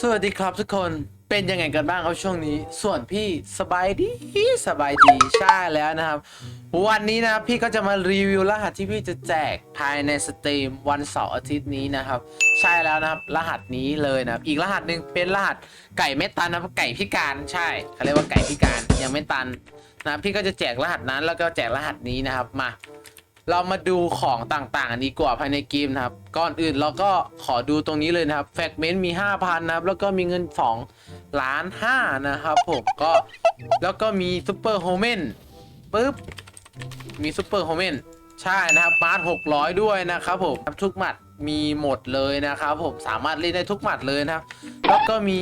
สวัสดีครับทุกคนเป็นยังไงกันบ้างครับช่วงนี้ ส่วนพี่สบายดีสบายดีใช่แล้วนะครับ วันนี้นะพี่ก็จะมารีวิวรหัสที่พี่จะแจกภายในสตรีมวันเสาร์อาทิตย์นี้นะครับ ใช่แล้วนะครับ รหัสนี้เลยนะครับอีกรหัสหนึ่งเป็นรหัสไก่ไม่ตันนะไก่พิการใช่เขาเรียกว่าไก่พิการยังไม่ตันนะพี่ก็จะแจกรหัสนั้นแล้วก็แจกรหัสนี้นะครับมา เรามาดูของต่างๆดีกว่าภายในเกมนะครับ ก่อนอื่นเราก็ขอดูตรงนี้เลยนะครับแฟกเมนต์มี 5,000 นะครับ แล้วก็มีเงิน 2 ล้าน5นะครับผมก็แล้วก็มีซูเปอร์โฮเมนปึ๊บ มีซูเปอร์โฮเมนใช่นะครับมาร์ท600 ด้วยนะครับผมทุกหมัดมีหมดเลยนะครับผมสามารถเล่นได้ทุกหมัดเลยนะครับ แล้วก็มี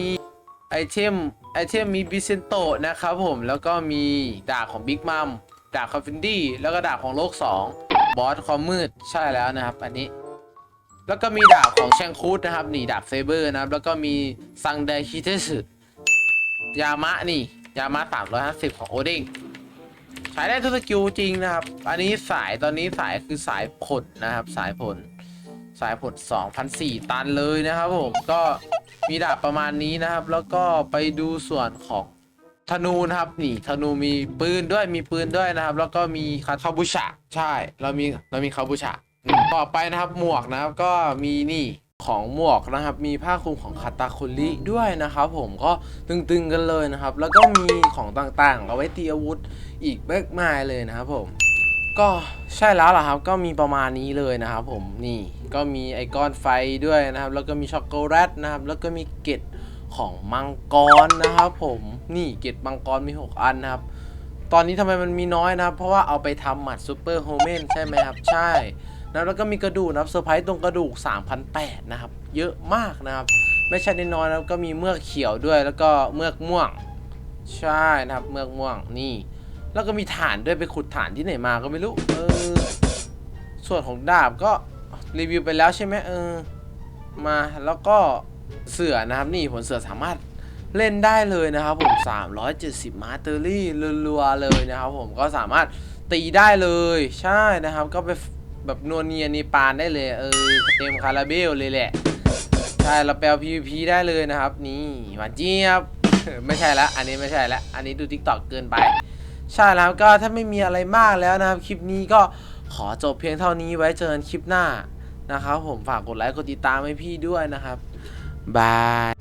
ไอเทมไอเทมมีบิเซนโตนะครับผมแล้วก็มีดาบของบิ๊กมัมดาบคาฟินดี้แล้วก็ดาบของโลก 2 บอสความมืดใช่แล้วนะครับ อันนี้ แล้วก็มีดาบของแชงคูดนะครับ นี่ดาบเซเบอร์นะครับ แล้วก็มีซังไดฮิเทสึยามะนี่ ยามะ350 ของโอเด้งใช้ได้ทุกสกิลจริงนะครับ อันนี้สายตอนนี้สายคือสายผลนะครับ สายผลสายผล2,004ตันเลยนะครับผมก็มีดาบประมาณนี้นะครับ แล้วก็ไปดูส่วนของ ธนูนะครับนี่ธนูมีปืนด้วยมีปืนด้วยนะครับ แล้วก็มีคาบูชะใช่ เรามีเรามีคาบูชะต่อไปนะครับหมวกนะครับก็มีนี่ของหมวกนะครับ มีผ้าคลุมของคาตาคุริด้วยนะครับ ผมก็ตึงๆกันเลยนะครับ แล้วก็มีของต่างๆ เอาไว้ตีอาวุธอีกมากมายเลยนะครับผมก็ใช่แล้วล่ะครับก็มีประมาณนี้เลยนะครับผมนี่ก็มีไอก้อนไฟด้วยนะครับ แล้วก็มีช็อกโกแลตนะครับ แล้วก็มีเกล็ด ของมังกรนะครับ ผมนี่เกล็ดมังกรมี 6 อันนะครับ ตอนนี้ทำไมมันมีน้อยนะครับ เพราะว่าเอาไปทำหมัดซูเปอร์โฮเมนใช่ไหมครับใช่นะแล้วก็มีกระดูกนะครับเซอร์ไพรส์ตรงกระดูก3,008นะครับ เยอะมากนะครับ ไม่ใช่น้อยๆนะครับก็มีเมือกเขียวด้วย แล้วก็เมือกม่วง ใช่นะครับ เมือกม่วงนี่ แล้วก็มีฐานด้วยไปขุดฐานที่ไหนมาก็ไม่รู้เออส่วนของดาบก็รีวิวไปแล้วใช่ไหมเออมาแล้วก็ เสือนะครับนี่ผลเสือสามารถเล่นได้เลยนะครับผม 370 มาสเตอรี่รัวๆเลยนะครับผมก็สามารถตีได้เลยใช่นะครับ ก็ไปแบบนวลเนียนีปานได้เลยเออเต็มคาราเบลเลยแหละ ใช่เราแปล PVP ได้เลยนะครับ นี่หวานเจี๊ยบไม่ใช่ละอันนี้ไม่ใช่ละอันนี้ดู TikTok เกินไป ใช่แล้วก็ถ้าไม่มีอะไรมากแล้วนะครับ คลิปนี้ก็ขอจบเพียงเท่านี้ไว้เจอกันคลิปหน้านะครับผมฝากกดไลค์กดติดตามให้พี่ด้วยนะครับ บาย